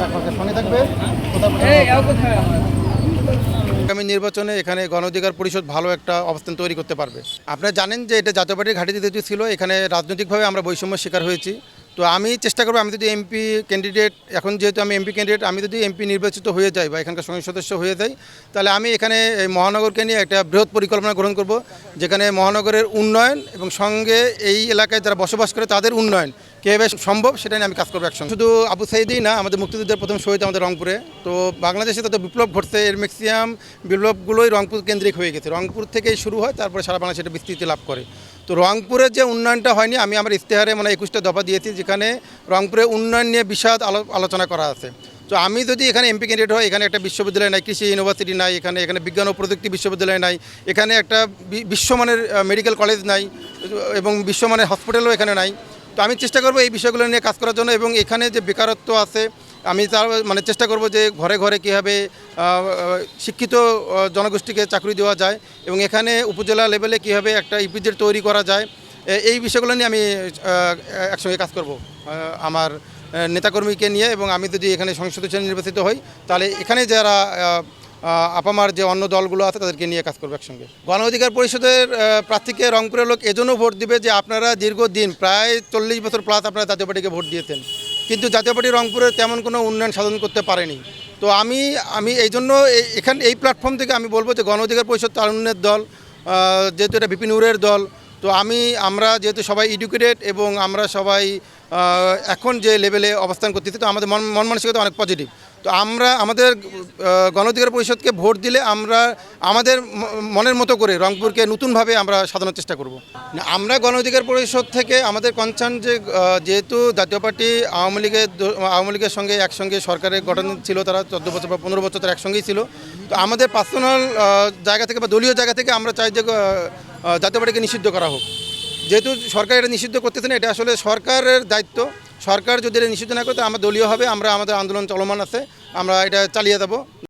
থাকবে সঙ্গে থাকবে আগামী নির্বাচনে এখানে গণ অধিকার পরিষদ ভালো একটা অবস্থান তৈরি করতে পারবে। আপনারা জানেন যে এটা জাতীয় পার্টির ঘাঁটি যেহেতু ছিল এখানে রাজনৈতিকভাবে আমরা বৈষম্য শিকার হয়েছি। তো আমি চেষ্টা করব আমি যদি এমপি ক্যান্ডিডেট এখন যেহেতু আমি এমপি ক্যান্ডিডেট আমি যদি এমপি নির্বাচিত হয়ে যাই বা এখানকার সংসদ সদস্য হয়ে যাই তাহলে আমি এখানে এই মহানগরকে নিয়ে একটা বৃহৎ পরিকল্পনা গ্রহণ করব যেখানে মহানগরের উন্নয়ন এবং সঙ্গে এই এলাকায় যারা বসবাস করে তাদের উন্নয়ন। কীভাবে সম্ভব সেটা নিয়ে আমি কাজ করব একসঙ্গে। শুধু আবু সাইদই না, আমাদের মুক্তিযুদ্ধের প্রথম শহীদ আমাদের রংপুরে। তো বাংলাদেশে তত বিপ্লব ঘটছে, এর ম্যাক্সিমাম বিপ্লবগুলোই রংপুর কেন্দ্রিক হয়ে গেছে। রংপুর থেকেই শুরু হয়, তারপরে সারা বাংলাদেশে এটা বিস্তৃতি লাভ করে। তো রংপুরের যে উন্নয়নটা হয়নি, আমি আমার ইশতেহারে মানে একুশটা দফা দিয়েছি, যেখানে রংপুরে উন্নয়ন নিয়ে বিশদ আলো- আলোচনা করা আছে। তো আমি যদি এখানে এমপি ক্যান্ডিডেট হয় এখানে একটা বিশ্ববিদ্যালয় নাই, কৃষি ইউনিভার্সিটি নাই, এখানে এখানে বিজ্ঞান ও প্রযুক্তি বিশ্ববিদ্যালয় নাই, এখানে একটা বিশ্বমানের মেডিকেল কলেজ নাই, এবং বিশ্বমানের হসপিটালও এখানে নাই। তো আমি চেষ্টা করব এই বিষয়গুলো নিয়ে কাজ করার জন্য এবং এখানে যে বেকারত্ব আছে, আমি তার মানে চেষ্টা করব যে ঘরে ঘরে কীভাবে শিক্ষিত জনগোষ্ঠীকে চাকরি দেওয়া যায় এবং এখানে উপজেলা লেভেলে কীভাবে একটা ইপিজেড তৈরি করা যায় এই বিষয়গুলো নিয়ে আমি একসঙ্গে কাজ করব আমার নেতাকর্মীকে নিয়ে এবং আমি যদি এখানে সংসদ নির্বাচিত হই, তাহলে এখানে যারা আপামার যে অন্য দলগুলো আছে, তাদেরকে নিয়ে কাজ করবে একসঙ্গে। গণ অধিকার পরিষদের প্রার্থীকে রংপুরের লোক এজন্য ভোট দিবে যে আপনারা দীর্ঘদিন, প্রায় চল্লিশ বছর প্লাস আপনারা জাতীয় পার্টিকে ভোট দিয়েছেন। কিন্তু জাতীয় পার্টি রংপুরের তেমন কোনো উন্নয়ন সাধন করতে পারেনি। তো আমি আমি এই জন্য এখান, এই প্ল্যাটফর্ম থেকে আমি বলব যে গণ অধিকার পরিষদ তারুণ্যের দল যেহেতু এটা বিপিন উরের দল তো আমি আমরা যেহেতু সবাই এডুকেটেড এবং আমরা সবাই এখন যে লেভেলে অবস্থান করতেছি তো আমাদের মন মন মানসিকতা অনেক পজিটিভ তো আমরা আমাদের আহ, পরিষদকে ভোট দিলে আমরা আমাদের মনের মতো করে রংপুরকে নতুনভাবে আমরা সাজানোর চেষ্টা করব। আমরা গণঅধিকার পরিষদ থেকে আমাদের কনসার্ন যে যেহেতু জাতীয় পার্টি আওয়ামী লীগের আওয়ামী লীগের সঙ্গে একসঙ্গে সরকারের গঠন ছিল তারা চোদ্দ বছর বা পনেরো বছর তারা একসঙ্গেই ছিল। তো আমাদের পার্সোনাল জায়গা থেকে বা দলীয় জায়গা থেকে আমরা চাই যে আহ, বাড়িকে জাতীয় পার্টিকে নিষিদ্ধ করা হোক। যেহেতু সরকার এটা নিষিদ্ধ করতেছে না এটা আসলে সরকারের দায়িত্ব। সরকার যদি এটা নিষিদ্ধ না করে আমরা দলীয় হবে আমরা আমাদের আন্দোলন চলমান আছে আমরা এটা চালিয়ে দেবো